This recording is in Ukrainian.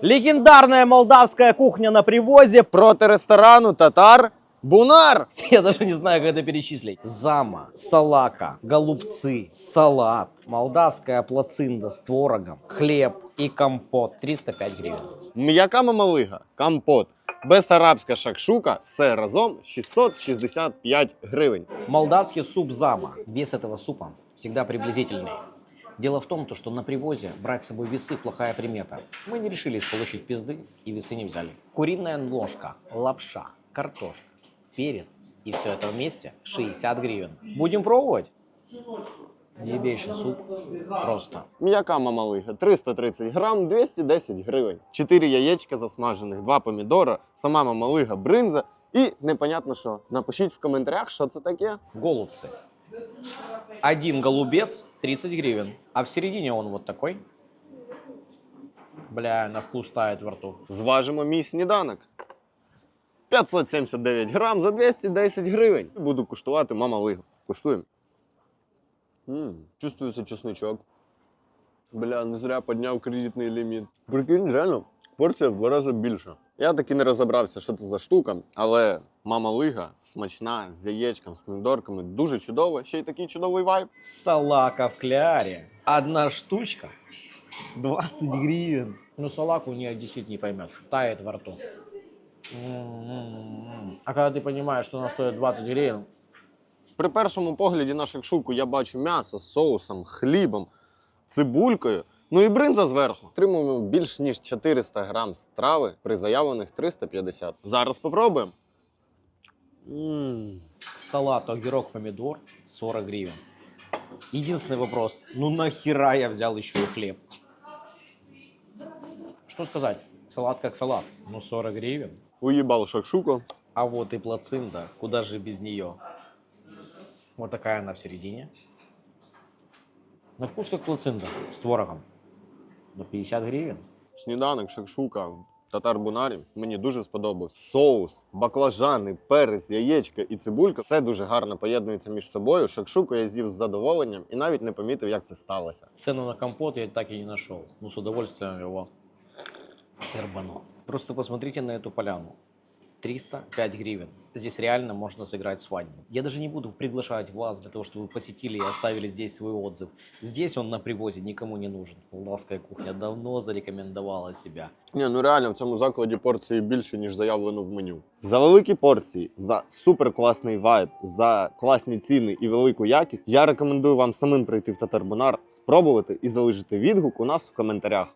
Легендарная молдавская кухня на привозе. Проти ресторану татар Бунар. Я даже не знаю, как это перечислить. Зама, салака, голубцы, салат, молдавская плацинда с творогом, хлеб и компот. 305 гривен. М'яка мамалига, компот, безарабська шакшука, все разом 665 гривень. Молдавский суп зама. Вес этого супа всегда приблизительный. Дело в том, то, что на привозе брать с собой весы – плохая примета. Мы не решились получить пизды и весы не взяли. Куриная ложка, лапша, картошка, перец и все это вместе 60 гривен. Будем пробовать? Ебейший суп. Просто. М'яка мамалига 330 грам, 210 гривень. 4 яєчка засмажених, 2 помідора, сама мамалига, бринза. І непонятно що. Напишіть в коментарях, що це таке. Голубцы. Один голубец 30 гривен. А в середине он вот такой. Бля, на вкус тает во рту. Зважимо мій сніданок. 579 грам за 210 гривень. Буду куштувати мамалигу. Куштуємо. М, Чувствується чесничок. Бля, не зря підняв кредитний ліміт. Прикинь, реально, порція в два рази більша. Я таки не розібрався, що це за штука, але мама лига смачна, з яєчком, з помідорками, дуже чудово. Ще й такий чудовий вайб. Салака в кляре. Одна штучка 20 гривен. Ну, салаку ни одессит не поймет. Тает во рту. М-м-м. А когда ты понимаешь, что она стоит 20 гривен, При першому погляді на шакшуку я бачу м'ясо з соусом, хлібом, цибулькою. Ну і бринза зверху. Отримуємо більш ніж 400 грам страви при заявлених 350. Зараз спробуємо. Салат, огурок, помидор 40 гривен. Единственный вопрос, ну нахера я взял еще и хлеб? Что сказать? Салат как салат, ну 40 гривен. Уїбал шакшуку. А вот и плацинда, куда же без нее? Вот такая она в середине. На вкус как плацинда с творогом. На 50 гривен. Сніданок, шакшука в татар-бунарі. Мені дуже сподобався. Соус, баклажани, перець, яєчка і цибулька. Все дуже гарно поєднується між собою. Шакшуку я з'їв з задоволенням і навіть не помітив, як це сталося. Ціну на компот я так і не знайшов. Ну, з удовольствием його сербану. Просто посмотрите на эту поляну. 305 гривен. Здесь реально можно сыграть свадьбу. Я даже не буду приглашать вас для того, чтобы вы посетили и оставили здесь свой отзыв. Здесь он на привозе никому не нужен. Молдавская кухня давно зарекомендовала себя. Ні, ну реально в цьому закладі порції більше, ніж заявлено в меню. За великі порції, за супер класний вайб, за класні ціни і велику якість. Я рекомендую вам самим прийти в Татарбунар, спробувати і залишити відгук у нас в коментарях.